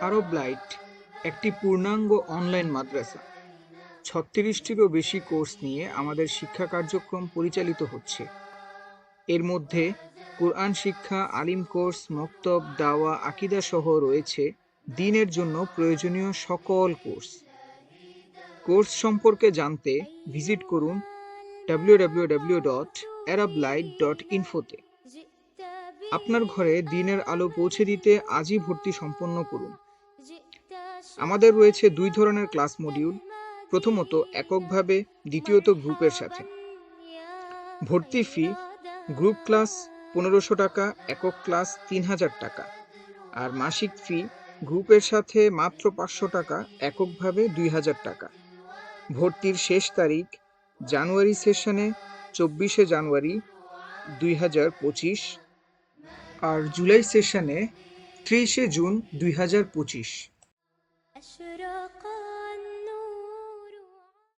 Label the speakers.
Speaker 1: আরব light, একটি পূর্ণাঙ্গ online মাদ্রাসা। ছত্রিশটিরও বেশি কোর্স নিয়ে আমাদের শিক্ষা কার্যক্রম পরিচালিত হচ্ছে। এর মধ্যে কোরআন শিক্ষা, আলিম কোর্স, মক্তব, দাওয়া, আকিদা সহ রয়েছে দিনের জন্য প্রয়োজনীয় সকল কোর্স। কোর্স সম্পর্কে জানতে ভিজিট করুন www.arablightinfoতে ডট অ্যারাবলাইট ডট ইনফোতে আপনার ঘরে দিনের আলো পৌঁছে দিতে আজই ভর্তি সম্পন্ন করুন। আমাদের রয়েছে দুই ধরনের ক্লাস মডিউল। প্রথমত, এককভাবে, দ্বিতীয়ত, গ্রুপের সাথে। ভর্তি ফি, গ্রুপ ক্লাস, পনেরোশো টাকা, একক ক্লাস, তিন হাজার টাকা। আর মাসিক ফি, গ্রুপের সাথে মাত্র পাঁচশো টাকা, এককভাবে, দুই হাজার টাকা। ভর্তির শেষ তারিখ, জানুয়ারি সেশনে, চব্বিশে জানুয়ারি, দুই হাজার পঁচিশ। আর জুলাই সেশনে ত্রিশে জুন দুই হাজার পঁচিশ।